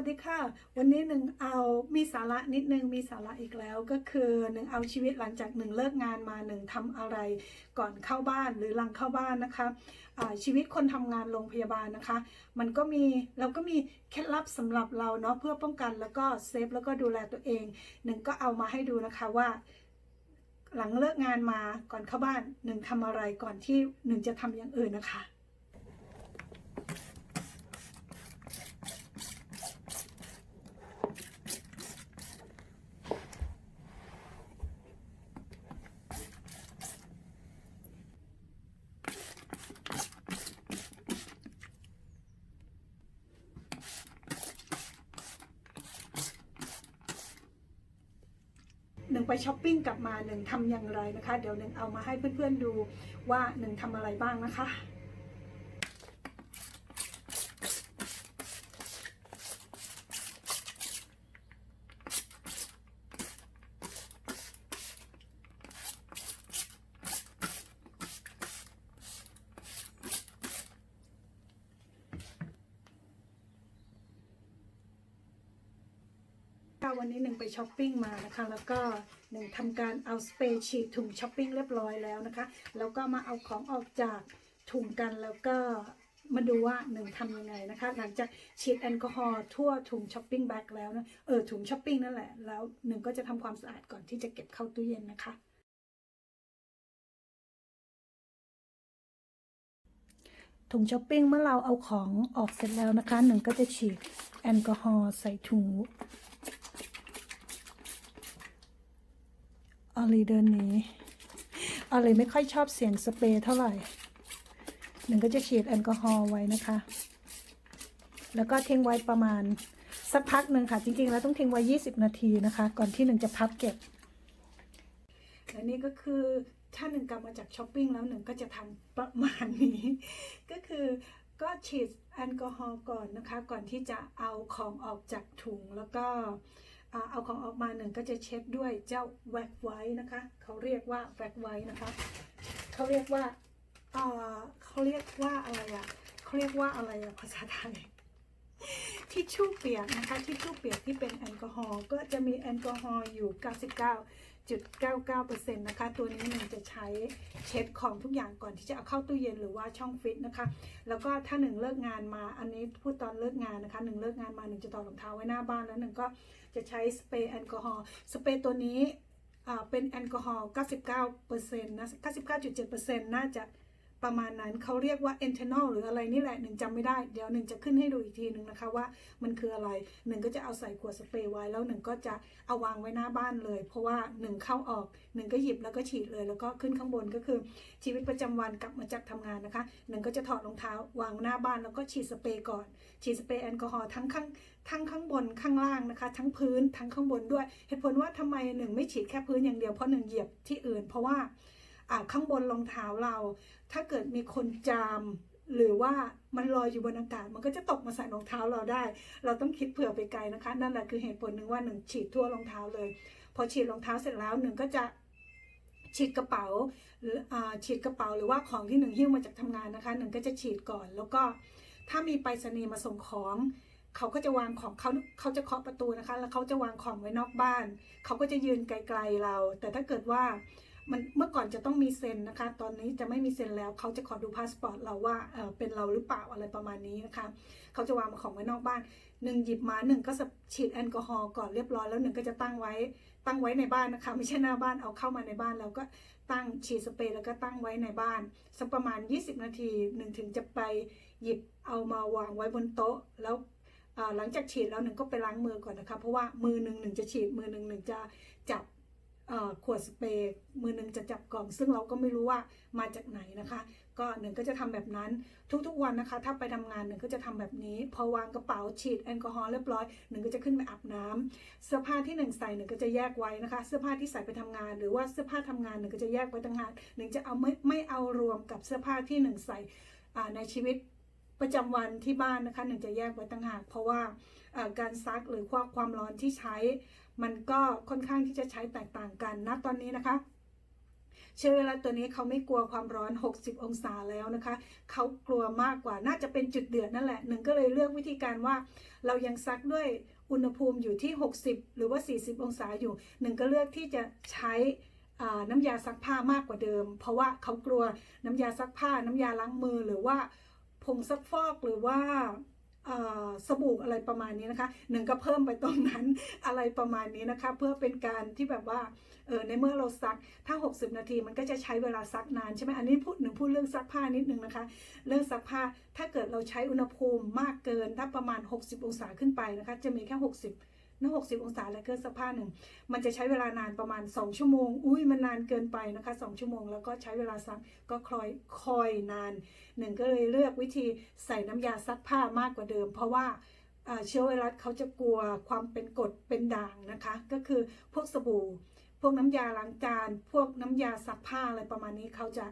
วัสดีค่ะ วันนี้หนึ่งเอามีสาระนิดนึงมีสาระอีกแล้วก็คือหนึ่งเอาชีวิตหลังจากหนึ่งเลิกงานมาหนึ่งทำอะไรก่อนเข้าบ้านหรือหลังเข้าบ้านนะคะอ่าชีวิตคนทำงานโรงพยาบาลนะคะ มันก็มีเราก็มีเคล็ดลับสำหรับเราเนาะเพื่อป้องกันแล้วก็เซฟแล้วก็ดูแลตัวเองหนึ่งก็เอามาให้ดูนะคะว่าหลังเลิกงานมาก่อนเข้าบ้านหนึ่งทำอะไรก่อนที่หนึ่งจะทำอย่างอื่นนะคะ นึ่งไปช้อปปิ้งกลับมาหนึ่งทำอย่างไรนะคะ เดี๋ยวหนึ่งเอามาให้เพื่อนๆดูว่าหนึ่งทำอะไรบ้างนะคะ ค่ะวันนี้หนึ่งไปช้อปปิ้งมานะคะ แล้วก็หนึ่งทำการเอาสเปรย์ฉีดถุงช้อปปิ้งเรียบร้อยแล้วนะคะ แล้วก็มาเอาของออกจากถุงกันแล้วก็มาดูว่าหนึ่งทำยังไงนะคะ หลังจากฉีดแอลกอฮอล์ทั่วถุงช้อปปิ้งแบ็กแล้วนะเออถุงช้อปปิ้งนั่นแหละ แล้วหนึ่งก็จะทำความสะอาดก่อนที่จะเก็บเข้าตู้เย็นนะคะถุงช้อปปิ้งเมื่อเราเอาของออกเสร็จแล้วนะคะหนึ่งก็จะฉีดแอลกอฮอล์ใส่ถุง ออลีเดินหนีออลีไม่ค่อยชอบเสียงสเปรย์เท่าไหร่หนึ่งก็จะฉีดแอลกอฮอล์ไว้นะคะ แล้วก็ทิ้งไว้ประมาณสักพักหนึ่งค่ะ จริงๆ แล้วต้องทิ้งไว้ 20 นาทีนะคะ ก่อนที่หนึ่งจะพับเก็บและนี่ก็คือถ้าหนึ่งกลับมาจากช้อปปิ้งแล้วหนึ่งก็จะทำประมาณนี้ ก็คือก็ฉีดแอลกอฮอล์ก่อนนะคะ ก่อนที่จะเอาของออกจากถุงแล้วก็ เอาของออกมาหนึ่งก็จะเช็ดด้วยเจ้าแว็กไว้นะคะเขาเรียกว่าแว็กไว้นะคะเขาเรียกว่าอ่าเขาเรียกว่าอะไรอะเขาเรียกว่าอะไรอะภาษาไทย ทิชชู่เปียกนะคะทิชชู่เปียกที่เป็นแอลกอฮอล์ก็จะมีแอลกอฮอล์อยู่ 99.99%นะคะ ตัวนี้หนึ่งจะใช้เช็ดของทุกอย่างก่อนที่จะเอาเข้าตู้เย็นหรือว่าช่องฟิตนะคะ แล้วก็ถ้าหนึ่งเลิกงานมาอันนี้พูดตอนเลิกงานนะคะหนึ่งเลิกงานมาหนึ่งจะต่อรองเท้าไว้หน้าบ้านแล้วหนึ่งก็จะใช้สเปรย์แอลกอฮอล์สเปรย์ตัวนี้เป็นแอลกอฮอล์ 99%นะ 99.7%น่าจะ ประมาณนั้นเขาเรียกว่าเอนเทนอลหรืออะไรนี่แหละหนึ่งจำไม่ได้ เดี๋ยวหนึ่งจะขึ้นให้ดูอีกทีหนึ่งนะคะว่ามันคืออะไรหนึ่งก็จะเอาใส่ขวดสเปรย์ไว้แล้วหนึ่งก็จะเอาวางไว้หน้าบ้านเลย เพราะว่าหนึ่งเข้าออกหนึ่งก็หยิบแล้วก็ฉีดเลย แล้วก็ขึ้นข้างบนก็คือชีวิตประจำวันกลับมาจากทำงานนะคะหนึ่งก็จะถอดรองเท้าวางหน้าบ้านแล้วก็ฉีดสเปรย์ก่อน ฉีดสเปรย์แอลกอฮอล์ทั้งข้างทั้งข้างบนข้างล่างนะคะ ทั้งพื้นทั้งข้างบนด้วย เหตุผลว่าทำไมหนึ่งไม่ฉีดแค่พื้นอย่างเดียวเพราะหนึ่งเหยียบที่อื่น เพราะว่า ข้างบนรองเท้าเรา ถ้าเกิดมีคนจามหรือว่ามันลอยอยู่บนอากาศมันก็จะตกมาใส่รองเท้าเราได้ เราต้องคิดเผื่อไปไกลนะคะ นั่นแหละคือเหตุผลหนึ่งว่าหนึ่งฉีดทั่วรองเท้าเลย พอฉีดรองเท้าเสร็จแล้วหนึ่งก็จะฉีดกระเป๋าหรือฉีดกระเป๋าหรือว่าของที่หนึ่งหิ้วมาจากทำงานนะคะหนึ่งก็จะฉีดก่อน แล้วก็ถ้ามีไปรษณีย์มาส่งของเขาก็จะวางของเขาเขาจะเคาะประตูนะคะ แล้วเขาจะวางของไว้นอกบ้าน เขาก็จะยืนไกลๆเรา แต่ถ้าเกิดว่า มันเมื่อก่อนจะต้องมีเซ็นนะคะ ตอนนี้จะไม่มีเซ็นแล้วเขาจะขอดูพาสปอร์ตเราว่าเออเป็นเราหรือเปล่าอะไรประมาณนี้นะคะเขาจะวางของไว้นอกบ้านหนึ่งหยิบมาหนึ่งก็ฉีดแอลกอฮอล์ก่อนเรียบร้อยแล้วหนึ่งก็จะตั้งไว้ตั้งไว้ในบ้านนะคะ ไม่ใช่หน้าบ้านเอาเข้ามาในบ้านแล้วก็ตั้งฉีดสเปรย์แล้วก็ตั้งไว้ในบ้านสักประมาณ 20 นาทีหนึ่งถึงจะไปหยิบเอามาวางไว้บนโต๊ะแล้วหลังจากฉีดแล้วหนึ่งก็ไปล้างมือก่อนนะคะ เพราะว่ามือหนึ่งหนึ่งจะฉีดมือหนึ่งหนึ่งจะจับ ขวดสเปรย์มือหนึ่งจะจับกล่อง ซึ่งเราก็ไม่รู้ว่ามาจากไหนนะคะ ก็หนึ่งก็จะทำแบบนั้นทุกๆวันนะคะ ถ้าไปทำงานหนึ่งก็จะทำแบบนี้ พอวางกระเป๋าฉีดแอลกอฮอล์เรียบร้อยหนึ่งก็จะขึ้นไปอาบน้ำเสื้อผ้าที่หนึ่งใส่หนึ่งก็จะแยกไว้นะคะ เสื้อผ้าที่ใส่ไปทำงาน หรือว่าเสื้อผ้าทำงานหนึ่งก็จะแยกไว้ต่างหากหนึ่งจะเอาไม่ไม่เอารวมกับเสื้อผ้าที่หนึ่งใส่ในชีวิตประจำวันที่บ้านนะคะหนึ่งจะแยกไว้ต่างหาก เพราะว่าการซักหรือความความร้อนที่ใช้ มันก็ค่อนข้างที่จะใช้แตกต่างกันนะตอนนี้นะคะ เชื้อไวรัสตัวนี้เขาไม่กลัวความร้อน 60 องศาแล้วนะคะ เขากลัวมากกว่าน่าจะเป็นจุดเดือดนั่นแหละหนึ่งก็เลยเลือกวิธีการว่า เรายังซักด้วยอุณหภูมิอยู่ที่ 60 หรือว่า 40 องศาอยู่หนึ่งก็เลือกที่จะใช้น้ำยาซักผ้ามากกว่าเดิม เพราะว่าเขากลัวน้ำยาซักผ้า น้ำยาล้างมือหรือว่าผงซักฟอกหรือว่า สบู่อะไรประมาณนี้นะคะหนึ่งก็เพิ่มไปตรงนั้นอะไรประมาณนี้นะคะ เพื่อเป็นการที่แบบว่าเออในเมื่อเราซักถ้า 60 นาทีมันก็จะใช้เวลาซักนานใช่ไหมอันนี้พูดหนึ่งพูดเรื่องซักผ้านิดนึงนะคะ เรื่องซักผ้าถ้าเกิดเราใช้อุณหภูมิมากเกินถ้าประมาณ 60 องศาขึ้นไปนะคะ จะมีแค่ 60 นะ60 องศาและเกินซักผ้าหนึ่งมันจะใช้เวลานานประมาณ 2 ชั่วโมง อุ้ยมันนานเกินไปนะคะ 2 ชั่วโมง แล้วก็ใช้เวลาซักก็คอยคอยนานหนึ่งก็เลยเลือกวิธีใส่น้ำยาซักผ้ามากกว่าเดิม เพราะว่าอ่าเชื้อไวรัสเขาจะกลัวความเป็นกรดเป็นด่างนะคะ ก็คือพวกสบู่ พวกน้ำยาล้างจานพวกน้ำยาซักผ้าอะไรประมาณนี้เขาจะ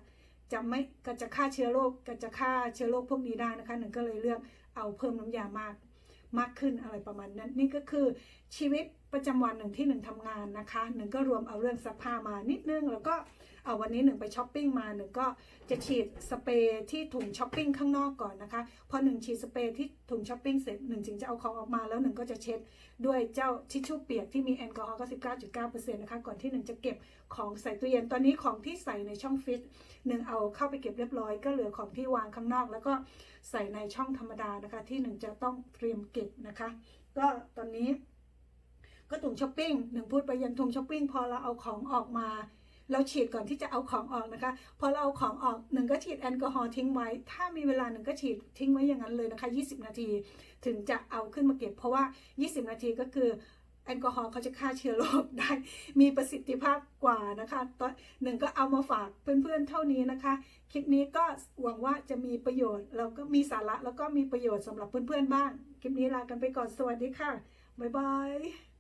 จะไม่ก็จะฆ่าเชื้อโรคก็จะฆ่าเชื้อโรคพวกนี้ได้นะคะหนึ่งก็เลยเลือกเอาเพิ่มน้ำยามาก มากขึ้นอะไรประมาณนั้น นี่ก็คือชีวิตประจำวันหนึ่งที่หนึ่งทำงานนะคะหนึ่งก็รวมเอาเรื่องซักผ้ามานิดนึงแล้วก็ เอาวันนี้หนึ่งไปช้อปปิ้งมาหนึ่งก็จะฉีดสเปรย์ที่ถุงช้อปปิ้งข้างนอกก่อนนะคะ พอหนึ่งฉีดสเปรย์ที่ถุงช้อปปิ้งเสร็จหนึ่งจึงจะเอาของออกมาแล้วหนึ่งก็จะเช็ดด้วยเจ้าทิชชู่เปียกที่มีแอลกอฮอล์99.9%นะคะก่อนที่หนึ่งจะเก็บของใส่ตู้เย็นตอนนี้ของที่ใส่ในช่องฟิตหนึ่งเอาเข้าไปเก็บเรียบร้อยก็เหลือของที่วางข้างนอก แล้วก็ใส่ในช่องธรรมดานะคะที่หนึ่งจะต้องเตรียมเก็บนะคะ ก็ตอนนี้ก็ถุงช้อปปิ้งหนึ่งพูดไปยังถุงช้อปปิ้งพอเราเอาของออกมา เราฉีดก่อนที่จะเอาของออกนะคะ พอเราเอาของออกหนึ่งก็ฉีดแอลกอฮอล์ทิ้งไว้ ถ้ามีเวลาหนึ่งก็ฉีดทิ้งไว้อย่างนั้นเลยนะคะ 20 นาทีถึงจะเอาขึ้นมาเก็บ เพราะว่า 20 นาทีก็คือแอลกอฮอล์เขาจะฆ่าเชื้อโรคได้ มีประสิทธิภาพกว่านะคะตอนหนึ่งก็เอามาฝากเพื่อนๆเท่านี้นะคะ คลิปนี้ก็หวังว่าจะมีประโยชน์แล้วก็มีสาระแล้วก็มีประโยชน์สำหรับเพื่อนๆบ้าง คลิปนี้ลากันไปก่อนสวัสดีค่ะบ๊ายบาย